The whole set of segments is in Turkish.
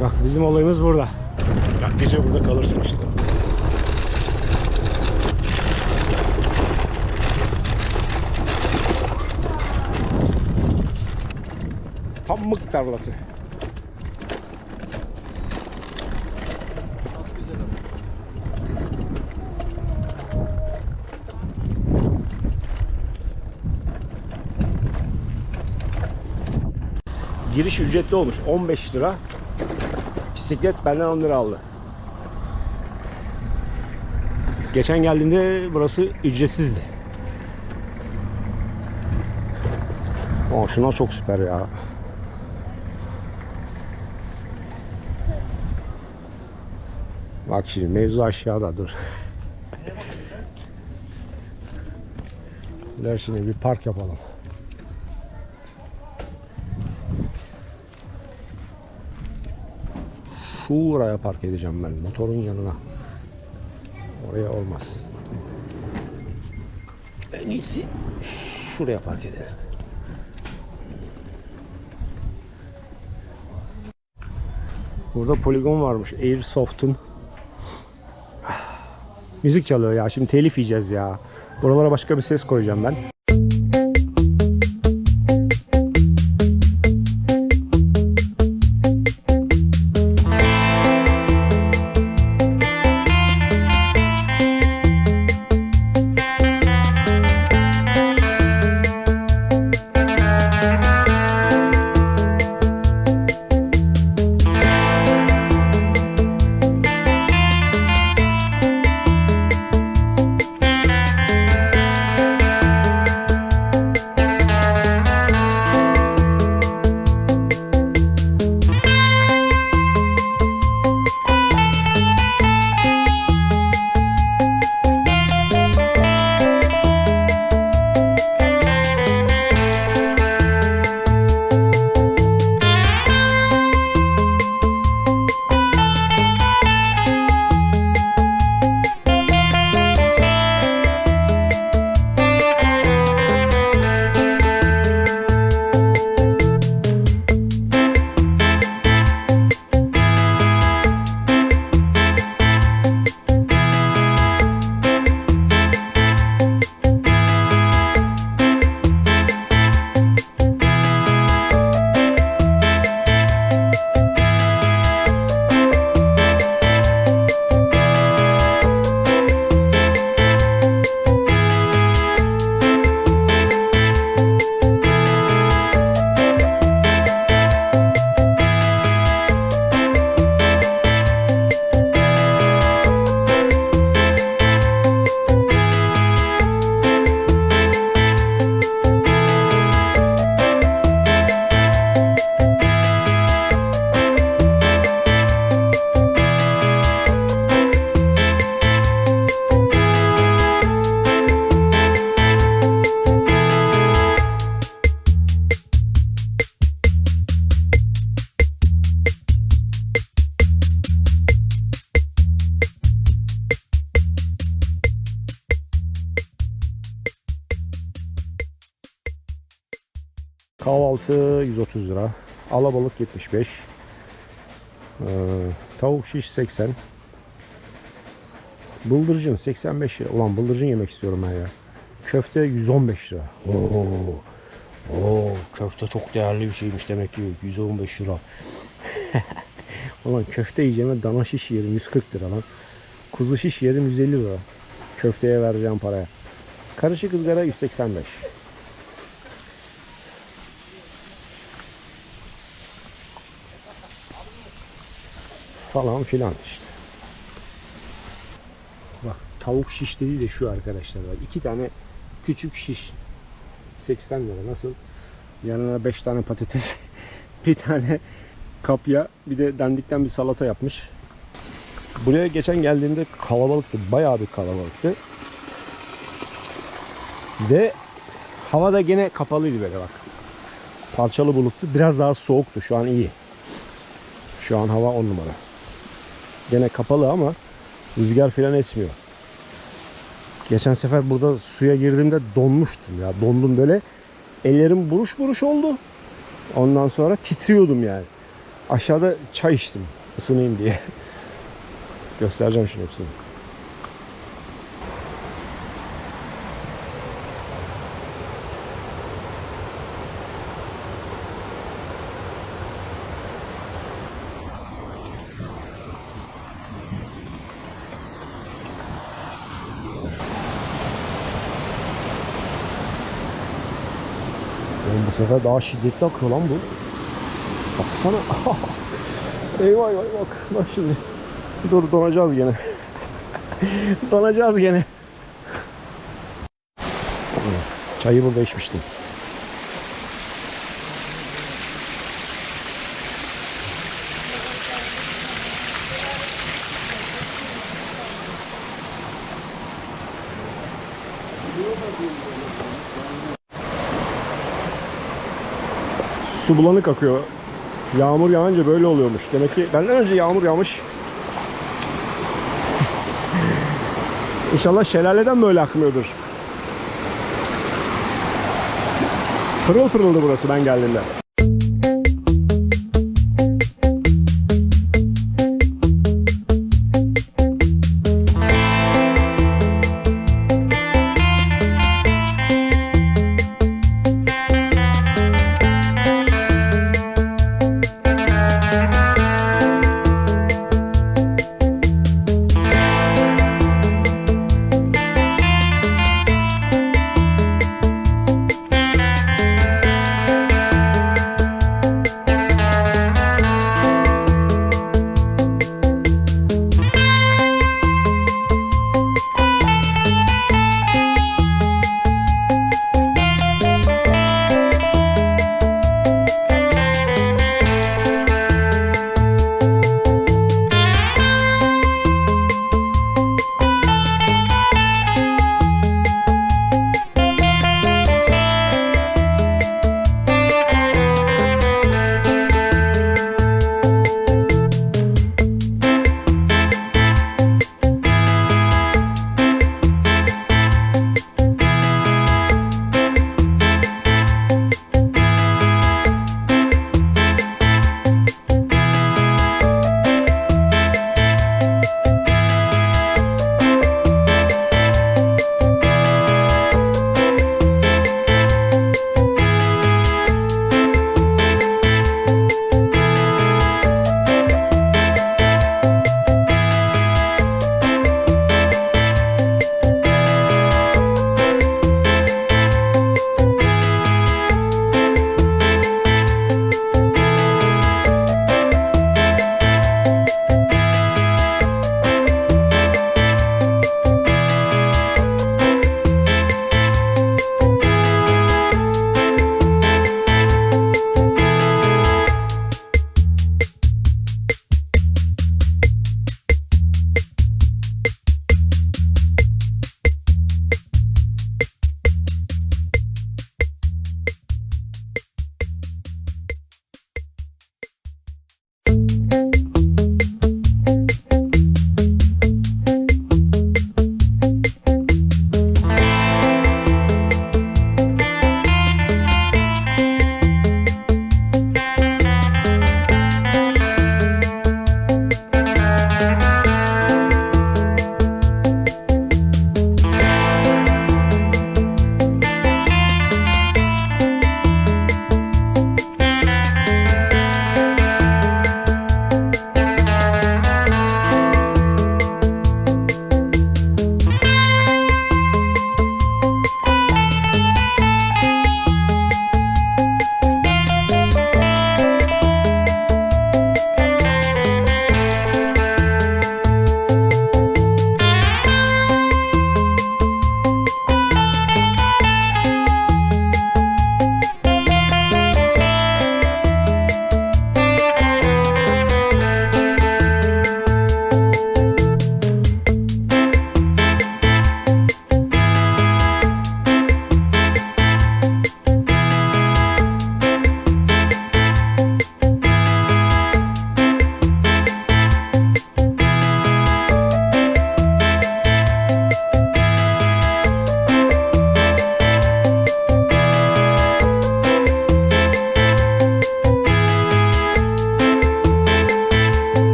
Bak bizim olayımız burada. Ya gece burada kalırsın işte. Pamuk tarlası. Giriş ücretli olmuş 15 lira. Bisiklet benden 10 lira aldı. Geçen geldiğimde burası ücretsizdi. Aa, şunlar çok süper ya. Bak şimdi mevzu aşağıda dur. Der şimdi bir park yapalım. Şuraya park edeceğim ben motorun yanına. Oraya olmaz. En iyisi şuraya park edelim. Burada poligon varmış. Airsoft'un. Müzik çalıyor ya. Şimdi telif yiyeceğiz ya. Buralara başka bir ses koyacağım ben. 130 lira. Alabalık 75. Ee, tavuk şiş 80. Bıldırcın 85 lira. Ulan bıldırcın yemek istiyorum ben ya. Köfte 115 lira. Oo. Oo, köfte çok değerli bir şeymiş demek ki 115 lira. Ulan köfte yiyeceğime dana şiş yerim 140 lira lan. Kuzu şiş yerim 150 lira. Köfteye vereceğim paraya. Karışık ızgara 185. falan filan işte. Bak tavuk şiş dediği de şu arkadaşlar. Bak, iki tane küçük şiş 80 lira nasıl? Yanına 5 tane patates, bir tane kapya, bir de dandikten bir salata yapmış. Buraya geçen geldiğimde kalabalıktı. Bayağı bir kalabalıktı. Ve hava da gene kapalıydı böyle bak. Parçalı bulutlu. Biraz daha soğuktu. Şu an iyi. Şu an hava 10 numara. Gene kapalı ama rüzgar falan esmiyor. Geçen sefer burada suya girdiğimde donmuştum ya. Dondum böyle. Ellerim buruş buruş oldu. Ondan sonra titriyordum yani. Aşağıda çay içtim. ısınayım diye. Göstereceğim şimdi hepsini. Sefer daha şiddetli akıyor lan bu. Baksana. eyvah eyvah bak. Bak şimdi. Dur donacağız gene. donacağız gene. Çayı burada içmiştim. Su bulanık akıyor. Yağmur yağınca böyle oluyormuş. Demek ki benden önce yağmur yağmış. İnşallah şelaleden böyle akmıyordur. Pırıl pırıldı burası ben geldiğimde.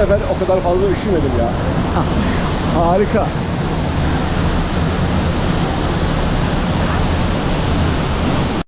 Sefer o kadar fazla üşümedim ya. Harika.